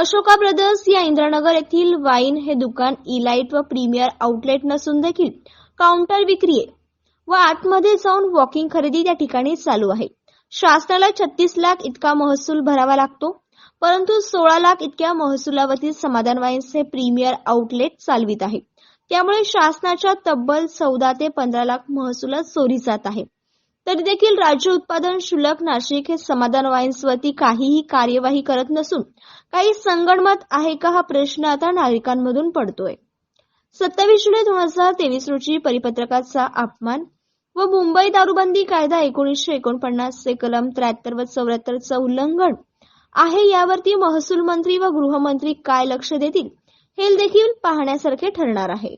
Ashoka brothers या इंद्रानगर येथील wine हे दुकान इलाइट व प्रीमियर आउटलेट नसून देखील काउंटर विक्री आहे. व आतमध्ये जाऊन वॉकिंग खरेदी त्या ठिकाणी चालू आहे. शासनाला छत्तीस लाख इतका महसूल भरावा लागतो. परंतु सोळा लाख इतक्या महसुलावरील समाधान वाईन्स हे प्रीमियर आउटलेट चालवित आहे. त्यामुळे शासनाच्या तब्बल चौदा ते पंधरा लाख महसुलात चोरी जात आहे. तरी देखील राज्य उत्पादन शुल्क नाशिक हे समाधान वाईन्सवरती काहीही कार्यवाही करत नसून काही संगणमत आहे का हा प्रश्न आता नागरिकांमधून पडतोय. सत्तावीस जुलै दोन हजार तेवीस रोजी परिपत्रकाचा अपमान व मुंबई दारूबंदी कायदा एकोणीसशे एकोणपन्नासचे कलम त्र्याहत्तर व चौऱ्याहत्तरचं उल्लंघन आहे यावरती महसूल मंत्री व गृहमंत्री काय लक्ष देतील हे देखील पाहण्यासारखे ठरणार आहे.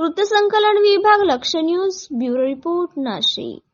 वृत्तसंकलन विभाग लक्ष न्यूज ब्युरो रिपोर्ट नाशिक.